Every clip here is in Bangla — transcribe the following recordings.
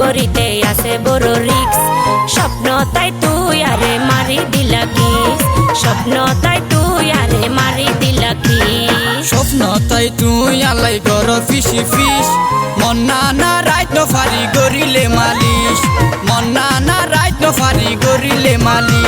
গরিতে আছে বড় রিক্স স্বপ্ন তাই তুই আরে মারি দিলা স্বপ্ন তাই তুই আরে মারি দিলা কিস। স্বপ্ন তাই তুই আলাই গর ফিসি ফিস। মন না রাইত ন ফারি গরিলে মালিশ। মন্না না রাইত ন ফারি গরিলে মালিশ।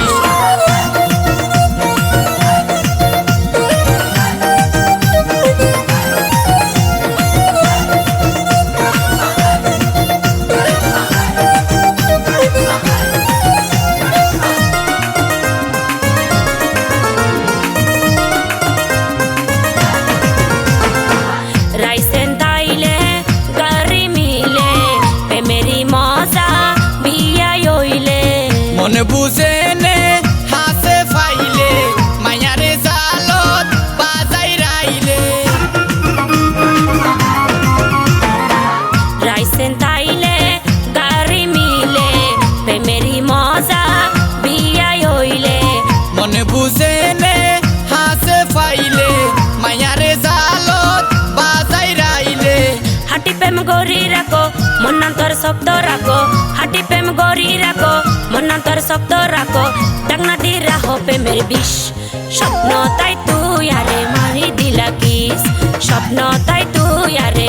মনে প্রেম গরি রাখো মনান্তর শব্দ রাখো, হাটি প্রেম গরি রাখো মনান্তর শব্দ রাখো, ডাকনা দি রাখো প্রেমের বিষ। স্বপ্ন তাই তুই আরে মারি দিলা কিস, স্বপ্ন তাই তুই আরে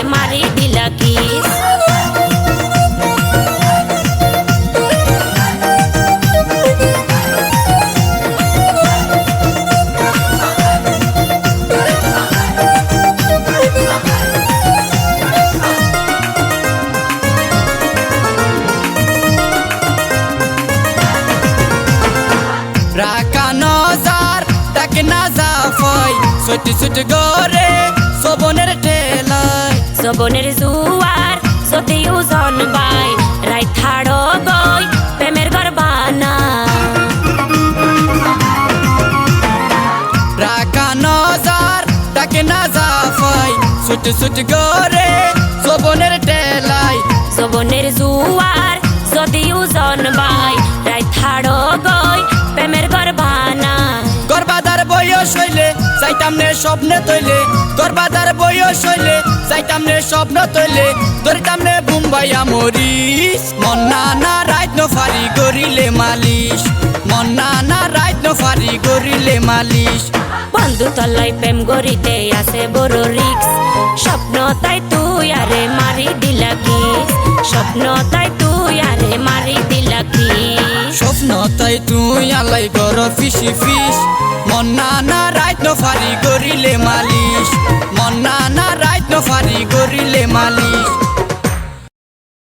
নজার তাকে না জাফাই ছুটি ছুটি গরে সবনের ঠেলায়। জবনের জুয়ার সতি ওজন বাই। রাই থাড়ো গই প্রেমের গরবানা রাকা নজার তাকে না জাফাই ছুটি ছুটি গরে সবনের ঠেলায়। জবনের জুয়ার চাইতাম নে স্বপ্নে তৈলে গর্বাদার বয়স হইলে চাইতাম নে স্বপ্ন তৈলে ধরিতাম নে বুম্বাইয়া মরিস। মন্না না রাইত ন ফারি গরিলে মালিশ মন্না না রাইত ন ফারি গরিলে মালিশ। বন্ধু তলাই প্রেম গরিতে আছে বড় রিক্স। স্বপ্ন তাই তুই আরে মারি দিলা কিস। স্বপ্ন তাই তুই আরে মারি দিলা কিস। স্বপ্ন তাই আলাই গর ফিসি ফিস। মন্না না রাইত ন ফারি গরিলে মালিশ। মন্না না রাইত ন ফারি গরিলে মালিশ।